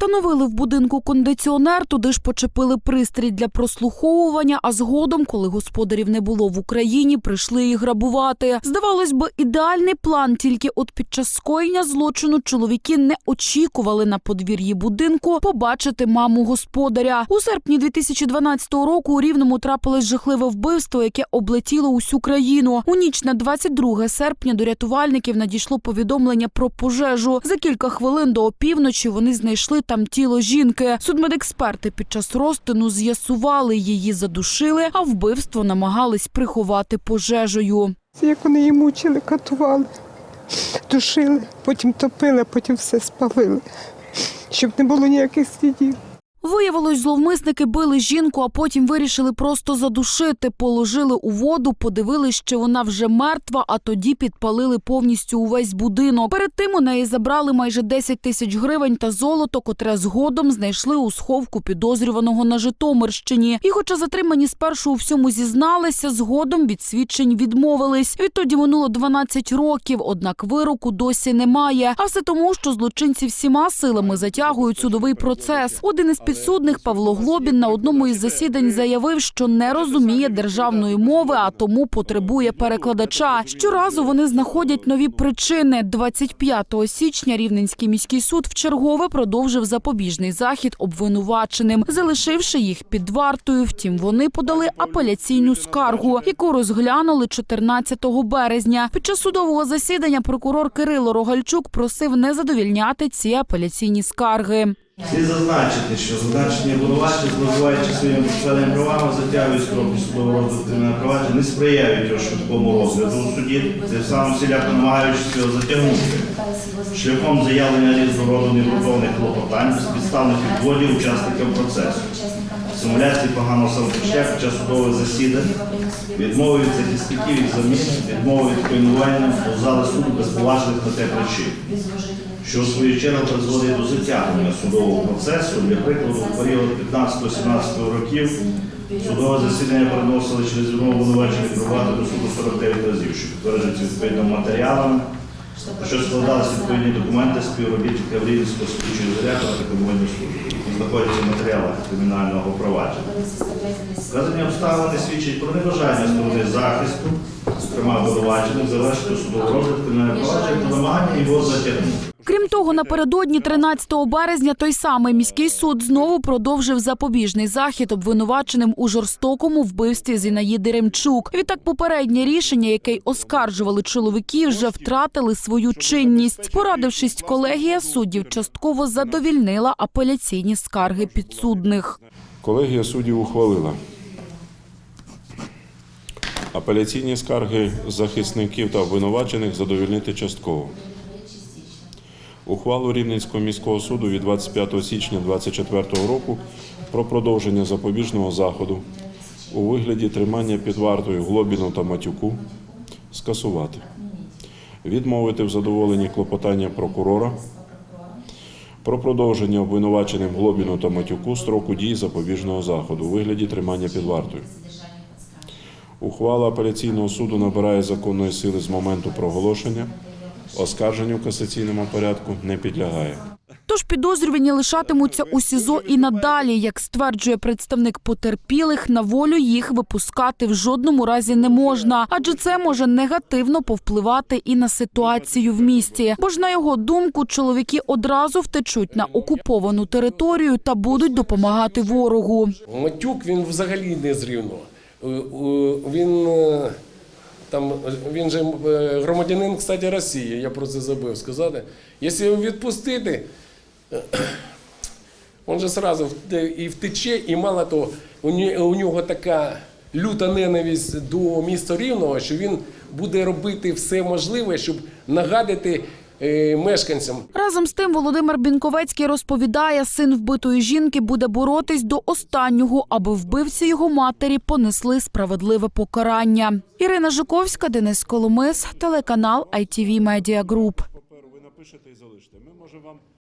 Встановили в будинку кондиціонер, туди ж почепили пристрій для прослуховування. А згодом, коли господарів не було в Україні, прийшли їх грабувати. Здавалось би, ідеальний план. Тільки от під час скоєння злочину чоловіки не очікували на подвір'ї будинку побачити маму господаря. У серпні 2012 року у Рівному трапилось жахливе вбивство, яке облетіло усю країну. У ніч на 22 серпня до рятувальників надійшло повідомлення про пожежу. За кілька хвилин до опівночі вони знайшли там тіло жінки. Судмедексперти під час розтину з'ясували, її задушили, а вбивство намагались приховати пожежею. Як вони її мучили, катували, душили, потім топили, потім все спалили, щоб не було ніяких слідів. Виявилось, зловмисники били жінку, а потім вирішили просто задушити. Положили у воду, подивились, що вона вже мертва, а тоді підпалили повністю увесь будинок. Перед тим у неї забрали майже 10 тисяч гривень та золото, котре згодом знайшли у сховку підозрюваного на Житомирщині. І, хоча затримані спершу у всьому зізналися, згодом від свідчень відмовились. Відтоді минуло 12 років, однак вироку досі немає. А все тому, що злочинці всіма силами затягують судовий процес. Один із підсудних Павло Глобін на одному із засідань заявив, що не розуміє державної мови, а тому потребує перекладача. Щоразу вони знаходять нові причини. 25 січня Рівненський міський суд вчергове продовжив запобіжний захід обвинуваченим, залишивши їх під вартою. Втім, вони подали апеляційну скаргу, яку розглянули 14 березня. Під час судового засідання прокурор Кирило Рогальчук просив не задовільняти ці апеляційні скарги. Слід зазначити, що зазначені обвинувачення, зловживаючи своїми процесуальними правами, затягують строки судового розгляду кримінального провадження, не сприяють його швидкому розгляду у суді, тим самим всіляко намагаючись його затягнути. Шляхом заявлення різного роду неґрунтовних клопотань, безпідставних відводів учасникам процесу, симуляції поганого самопочуття під час судових засідань, відмови від захисників їх замін, відмови від пойнування до зали суду без поважних на те причин що в свою чергу призводить до затягнення судового процесу. Для прикладу, в період 15-17 років судове засідання переносили через відмову обвинувачених прибувати до суду 49 разів, що підтверджується відповідними матеріалами, що складалися відповідні документи співробітника Рівненського слідчого ізолятора та комунального суду, які знаходяться в матеріалах кримінального провадження. Вказані обставини свідчать про небажання сторони захисту, зокрема обвинувачених, завершити судовий розгляд кримінального провадження та намагання його затягнути. Крім того, напередодні 13 березня той самий міський суд знову продовжив запобіжний захід обвинуваченим у жорстокому вбивстві Зінаїди Ремчук. Відтак, попереднє рішення, яке й оскаржували чоловіки, вже втратили свою чинність. Порадившись, колегія суддів частково задовільнила апеляційні скарги підсудних. Колегія суддів ухвалила апеляційні скарги захисників та обвинувачених задовільнити частково. Ухвалу Рівненського міського суду від 25 січня 2024 року про продовження запобіжного заходу у вигляді тримання під вартою Глобіну та Матюку скасувати, відмовити в задоволенні клопотання прокурора про продовження обвинуваченим Глобіну та Матюку строку дії запобіжного заходу у вигляді тримання під вартою. Ухвала апеляційного суду набирає законної сили з моменту проголошення, оскарженню в касаційному порядку не підлягає. Тож підозрювані лишатимуться у СІЗО і надалі. Як стверджує представник потерпілих, на волю їх випускати в жодному разі не можна, адже це може негативно повпливати і на ситуацію в місті. Бо ж на його думку, чоловіки одразу втечуть на окуповану територію та будуть допомагати ворогу. Матюк він взагалі не з Рівного. Е, Він е, там він же е, громадянин, кстати, Росії. Я про це забув сказати. Якщо його відпустити, е, він же вте- і втече, і мало того, у нього така люта ненависть до міста Рівного, що він буде робити все можливе, щоб нагадати е, мешканцям Разом з тим Володимир Бінковецький розповідає, син вбитої жінки буде боротись до останнього, аби вбивці його матері понесли справедливе покарання. Ірина Жуковська, Денис Коломис, телеканал ITV Media Group. Паперу ви напишете і залишите. Ми можемо вам